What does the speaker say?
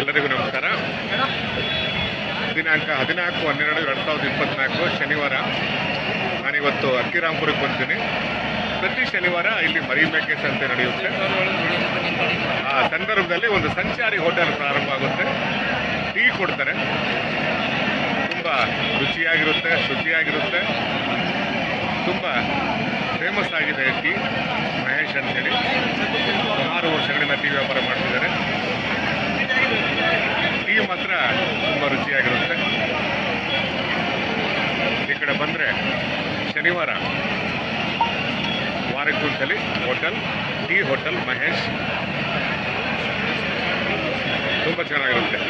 ಎಲ್ಲರಿಗೂ ನಮಸ್ಕಾರ. ದಿನಾಂಕ ಹದಿನಾಲ್ಕು, ಹನ್ನೆರಡು, ಎರಡು ಸಾವಿರದ ಇಪ್ಪತ್ನಾಲ್ಕು ಶನಿವಾರ. ನಾನಿವತ್ತು ಅಕ್ಕಿರಾಂಪುರಕ್ಕೆ ಬಂತೀನಿ ಪ್ರತಿ ಶನಿವಾರ ಇಲ್ಲಿ ಮರಿಮೇಕೆ ಸಂತೆ ನಡೆಯುತ್ತೆ. ಆ ಸಂದರ್ಭದಲ್ಲಿ ಒಂದು ಸಂಚಾರಿ ಹೋಟೆಲ್ ಪ್ರಾರಂಭ ಆಗುತ್ತೆ. ಟೀ ಕೊಡ್ತಾರೆ. ತುಂಬ ರುಚಿಯಾಗಿರುತ್ತೆ, ಶುಚಿಯಾಗಿರುತ್ತೆ. ತುಂಬ ಫೇಮಸ್ ಆಗಿದೆ ಟೀ, ಮಹೇಶ್ ಅಂತೇಳಿ. ಸುಮಾರು ವರ್ಷಗಳಿಂದ ಟೀ ವ್ಯಾಪಾರ ಮಾಡ್ತಿದ್ದಾರೆ. ಮಾತ್ರ ತುಂಬ ರುಚಿಯಾಗಿರುತ್ತೆ. ಈ ಕಡೆ ಬಂದರೆ ಶನಿವಾರ ವಾರಕ್ಕೂಸಲಿ ಹೋಟೆಲ್ ಟಿ ಹೋಟೆಲ್ ಮಹೇಶ್. ತುಂಬ ಚೆನ್ನಾಗಿರುತ್ತೆ.